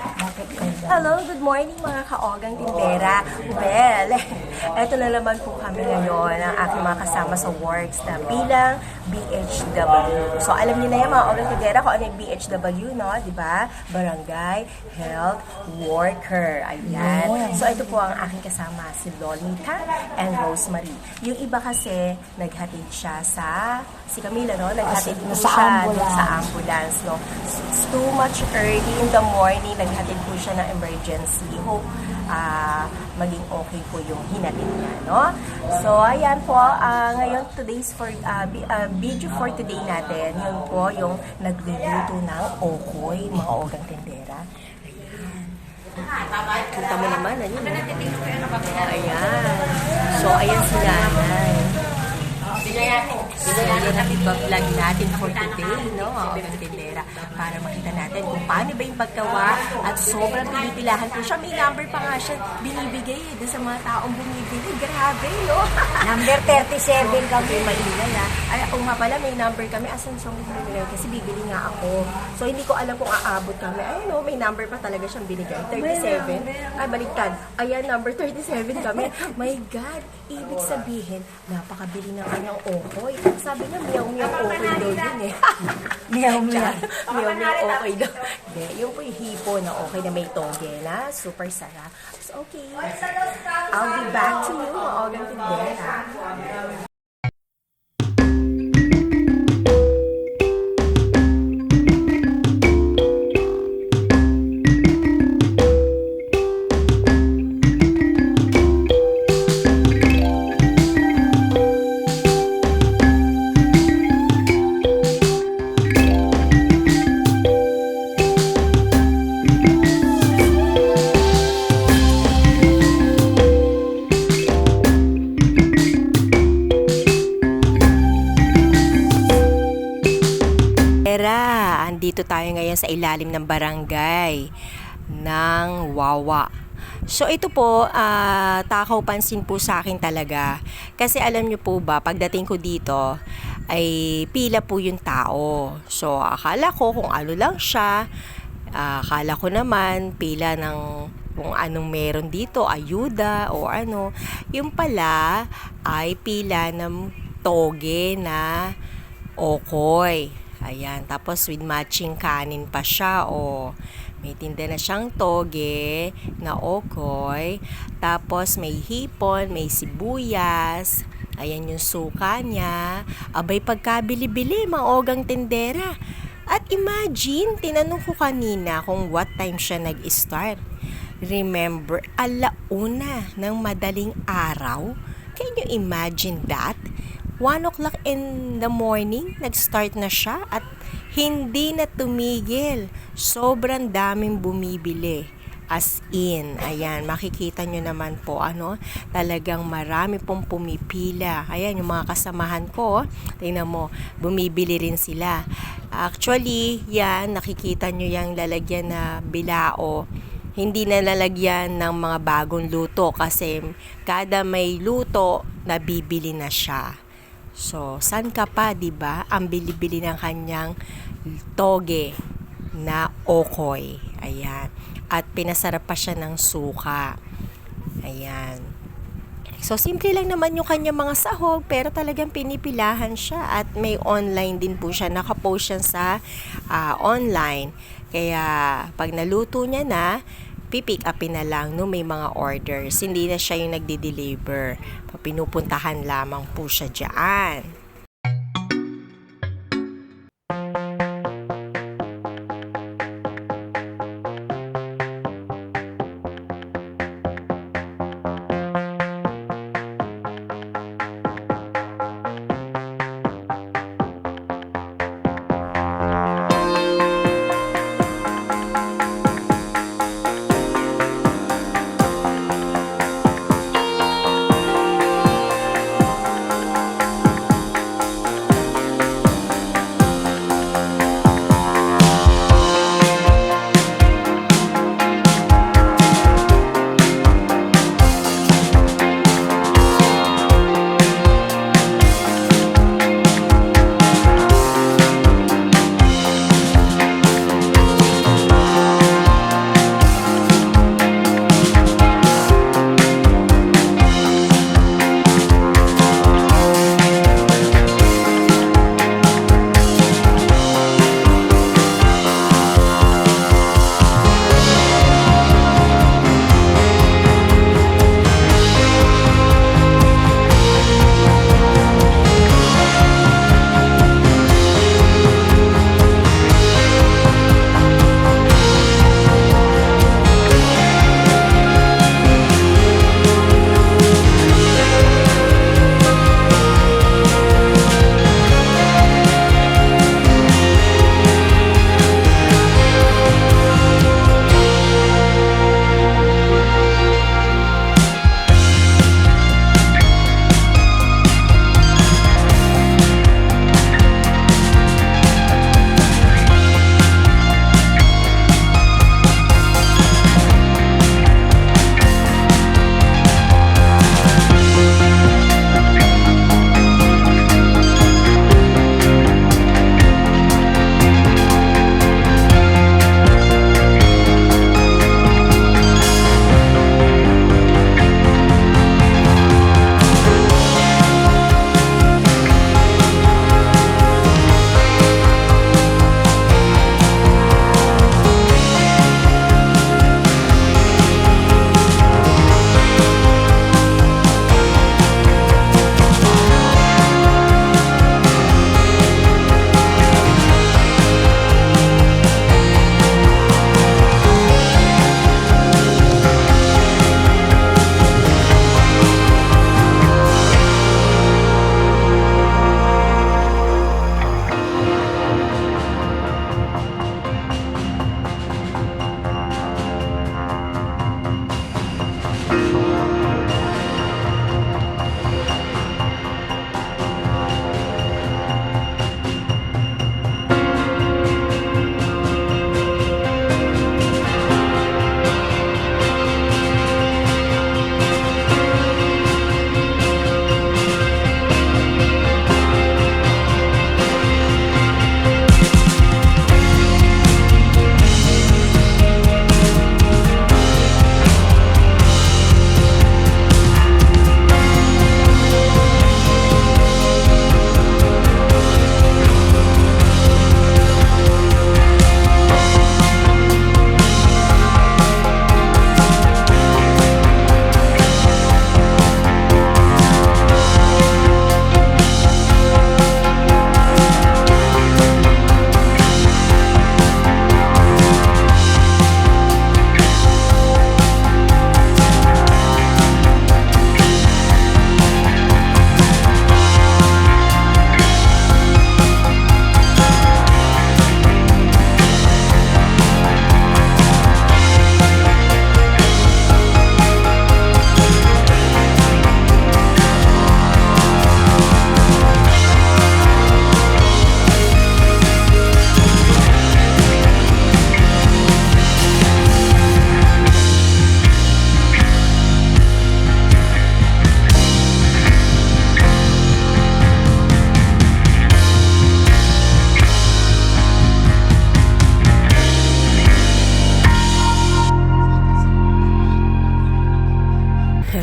Hello, good morning mga kaogang tindera. Well, eto na naman po kami ngayon ang aking mga kasama sa works na bilang BHW. So alam niyo na yan mga kaogang tindera kung ano yung BHW, no? Di ba? Barangay Health Worker. Ayan. So ito po ang aking kasama, si Lolita and Rosemary. Yung iba kasi, naghatid siya sa, si Camila, no? Naghatid po Sa siya ambulance. sa ambulance, no? It's too much early in the morning, naghatid po siya ng emergency. Hope ah, maging okay po yung hinatid niya, no? So, ayan po, ah, ngayon today's for, ah, bi- ah, video for today natin, yun po yung nagluluto ng okoy, mga ogang tendera. Ayan. Kita mo naman, ayun. Ayan. So, ayan si nanay. So, yun ang iba-vlog natin for today, no? Ogang tendera. Para makita natin kung paano ba yung paggawa at sobrang pinipilahan po siya. May number pa nga siya binibigay eh, sa mga taong bumibili. Grabe, no? Number 37 kami. May maingay ah. Ay, ako nga pala, may number kami. Asan siyang bibili? Kasi bibili nga ako. So, hindi ko alam kung aabot kami. Ayun, no, may number pa talaga siyang binigay. 37. Ay, baliktad. Ayan, number 37 kami. My God! Ibig sabihin, napakabili ng kanyang okoy. Sabi niya, meow-meow okoy daw yun eh. Meow, meow. meow-meow okoy daw. Hindi, yung po yung hipo na okay na may toge na. Super sarap. So, okay. I'll be back to you, mga ogang tindera. Era, andito tayo ngayon sa ilalim ng barangay ng Wawa. So ito po, ah, takaw pansin po sa akin talaga. Kasi alam nyo po ba, pagdating ko dito, ay pila po yung tao. So akala ko kung ano lang siya, ah, akala ko naman pila ng kung anong meron dito, ayuda o ano. Yung pala ay pila ng toge na okoy. Ayan, tapos with matching kanin pa siya, o may tinda na siyang toge na okoy. Tapos may hipon, may sibuyas. Ayan yung suka niya. Abay, pagkabili-bili, mga ogang tindera. At imagine, tinanong ko kanina kung what time siya nag-start. Remember, alauna ng madaling araw. Can you imagine that? 1 o'clock in the morning, nag-start na siya at hindi na tumigil. Sobrang daming bumibili. As in, ayan, makikita nyo naman po, ano, talagang marami pong pumipila. Ayan, yung mga kasamahan ko, tingnan mo, bumibili rin sila. Actually, yan, nakikita nyo yung lalagyan na bilao hindi na lalagyan ng mga bagong luto kasi kada may luto, nabibili na siya. So, san ka pa, 'di ba? Ang bili-bili ng kanyang toge na okoy. Ayan. At pinasarap pa siya ng suka. Ayan. So, simple lang naman yung kanyang mga sahog, pero talagang pinipilahan siya at may online din po siya. Nakapost siya sa ah, online. Kaya, pag naluto niya na, pipick upin na lang no may mga orders. Hindi na siya yung nagde-deliver. Pinupuntahan lamang po siya dyan.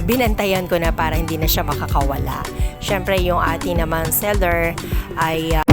Binantayan ko na para hindi na siya makakawala. Syempre yung ating naman seller ay